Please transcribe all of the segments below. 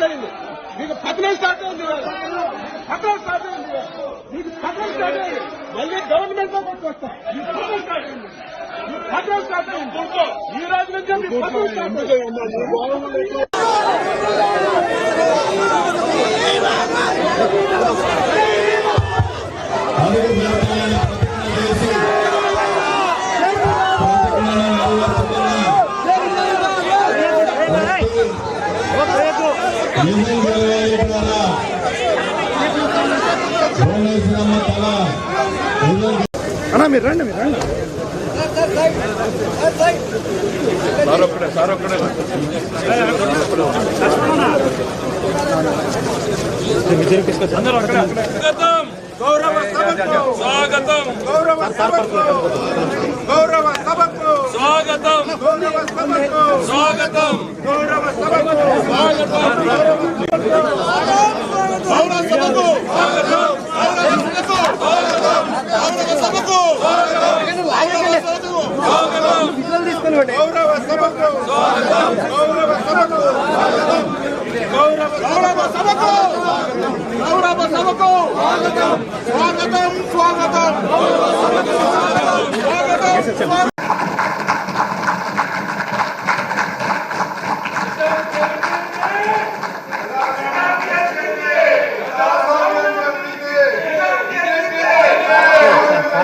Start అయింది మీకు పత్రం స్టార్ట్ అయింది ఇవాళ. స్టార్ట్ అయింది మీకు పత్రం స్టార్ట్ అయింది మళ్ళీ గవర్నమెంట్లో కొట్టుకొస్తాం మీకు పత్రం స్టార్ట్ అయింది మీకు పత్రం స్టార్ట్ అయింది ఈ రోజు నుంచి మీకు పత్రం స్టార్ట్ అయింది అన్నా మీరు రండి మీరు రండి. స్వాగతం గౌరవ సభకు స్వాగతం. గౌరవ సభకు స్వాగతం. గౌరవ సభకు స్వాగతం గౌరవ సభకు సభకు స్వాగతం స్వాగతం స్వాగతం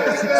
cada